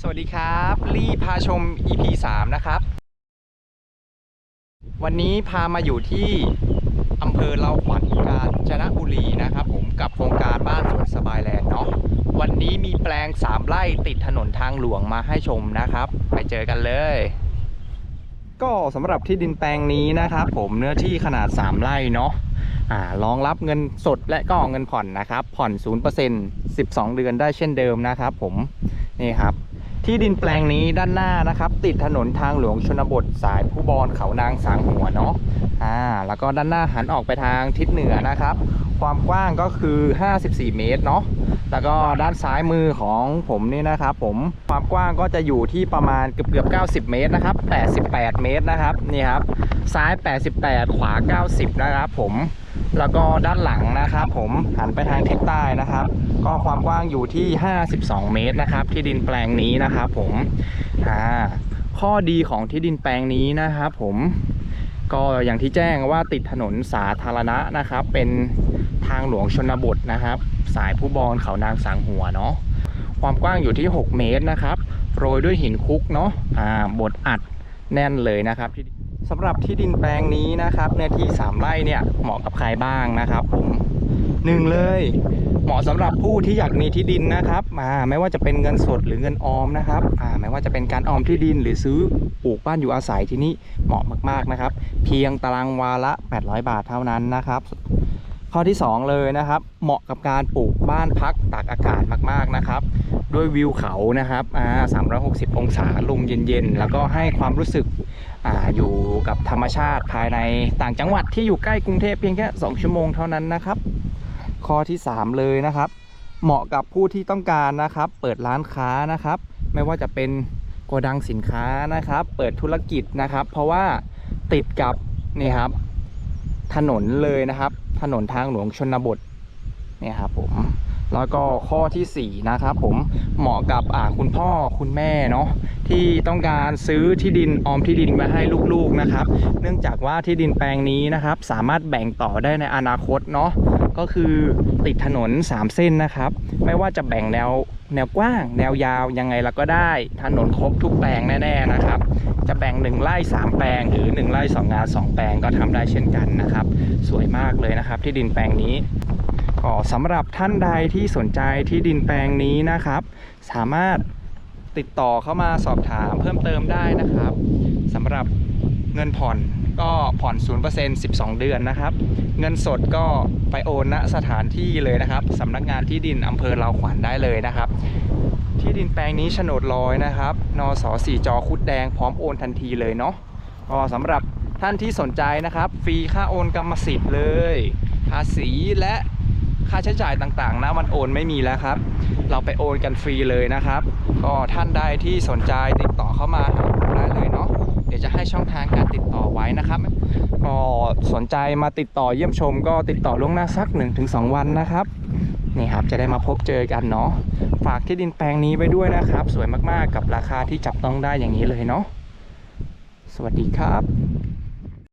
สวัสดีครับรีพาชม EP 3 นะครับ วันนี้พามาอยู่ที่อำเภอเราขวัญกาญจนบุรีนะครับผมกับโครงการบ้านสวนสบายแลนด์เนาะวันนี้มีแปลง 3 ไร่ติดถนนทางหลวงมาให้ชมนะครับ ไปเจอกันเลย ก็สำหรับที่ดินแปลงนี้นะครับผมเนื้อที่ขนาด 3 ไร่เนาะรองรับเงินสดและก็เงินผ่อนนะครับ ผ่อน 0% 12 เดือนได้เช่นเดิมนะครับผม นี่ครับ ที่ดินแปลงนี้ด้านหน้านะครับ ติดถนนทางหลวงชนบทสายผู้บอนเขานางสางหัวเนาะอ่าแล้วก็ด้านหน้าหันออกไปทางทิศเหนือนะครับ ความกว้างก็คือ 54 เมตรเนาะแล้วก็ด้านซ้ายมือของผมนี่นะครับผมความกว้างก็จะอยู่ที่ประมาณเกือบเกือบ90 เมตรนะครับ88 เมตรนะครับนี่ครับซ้าย 88 ขวา 90 นะครับผมแล้วก็ด้านหลังนะครับผมหันไปทางทิศใต้นะครับ ก็ความกว้างอยู่ที่ 52 เมตรนะครับ ที่ดินแปลงนี้นะครับผมอ่าข้อดีของที่ดินแปลงนี้นะครับผม ก็อย่างที่แจ้งว่าติดถนนสาธารณะนะครับ เป็นทางหลวงชนบทนะครับ สายผู้บอลเขานางสางหัวเนาะความกว้างอยู่ที่ 6 เมตรนะครับ โรยด้วยหินคุกเนาะอ่าบดอัดแน่นเลยนะครับสำหรับที่ดินแปลงนี้นะครับเนื้อที่ 3 ไร่เนี่ยเหมาะกับใครบ้างนะครับผม หนึ่งเลย เหมาะสำหรับผู้ที่อยากมีที่ดินนะครับมาไม่ว่าจะเป็นเงินสดหรือเงินออมนะครับอ่าไม่ว่าจะเป็นการออมที่ดินหรือซื้อปลูกบ้านอยู่อาศัยที่นี่เหมาะมากๆนะครับ เพียงตารางวาละ 800 บาทเท่านั้นนะครับ ข้อที่ 2 เลยนะครับ เหมาะกับการปลูกบ้านพักตากอากาศมากๆนะครับ ด้วยวิวเขานะครับอ่า360 องศาลมเย็นๆ แล้วก็ให้ความรู้สึกอ่าอยู่กับธรรมชาติภายในต่างจังหวัดที่อยู่ใกล้กรุงเทพเพียงแค่ 2 ชั่วโมงเท่านั้นนะครับ ข้อที่ 3 เลยนะครับ เหมาะกับผู้ที่ต้องการนะครับ เปิดร้านค้านะครับ ไม่ว่าจะเป็นโกดังสินค้านะครับ เปิดธุรกิจนะครับ เพราะว่าติดกับนี่ครับ ถนนเลยนะครับ ถนนทางหลวงชนบทเนี่ยครับผม แล้วก็ข้อทีสี่4นะครับผมเหมาะกับคุณพ่อคุณแม่เนาะที่ต้องการซื้อที่ดินออมที่ดินมาให้ลูกๆนะครับ เนื่องจากว่าที่ดินแปลงนี้นะครับ สามารถแบ่งต่อได้ในอนาคตเนาะก็คือติดถนน 3 เส้นนะครับ ไม่ว่าจะแบ่งแนวแนวกว้าง แนวยาวยังไงเราก็ได้ถนนครบทุกแปลงแน่ๆนะครับ จะแบ่ง 1ไร่3แปลง หรือ 1ไร่2งาน 2 แปลงก็ทำได้เช่นกันนะครับ สวยมากเลยนะครับ ที่ดินแปลงนี้ ก็สำหรับท่านใดที่สนใจที่ดินแปลงนี้นะครับ สามารถติดต่อเข้ามาสอบถามเพิ่มเติมได้นะครับสำหรับเงินผ่อนก็ผ่อน 0% 12 เดือนนะครับ เงินสดก็ไปโอนณสถานที่เลยนะครับสำนักงานที่ดินอำเภอลาวขวัญได้เลยนะครับ ที่ดินแปลงนี้โฉนดลอยนะครับนสสี่จอคุดแดงพร้อมโอนทันทีเลยเนาะก็สำหรับท่านที่สนใจนะครับ ฟรีค่าโอนกรรมสิทธิ์เลย ภาษีและ ค่าใช้จ่ายต่างๆนะวันโอนไม่มีแล้วครับ เราไปโอนกันฟรีเลยนะครับ ก็ท่านใดที่สนใจติดต่อเข้ามาได้เลยเนาะเดี๋ยวจะให้ช่องทางการติดต่อไว้นะครับ ก็สนใจมาติดต่อเยี่ยมชม ก็ติดต่อล่วงหน้าสัก 1-2 วันนะครับนี่ครับจะได้มาพบเจอกันเนาะฝากที่ดินแปลงนี้ไว้ด้วยนะครับ สวยมากๆกับราคาที่จับต้องได้อย่างนี้เลยเนาะสวัสดีครับ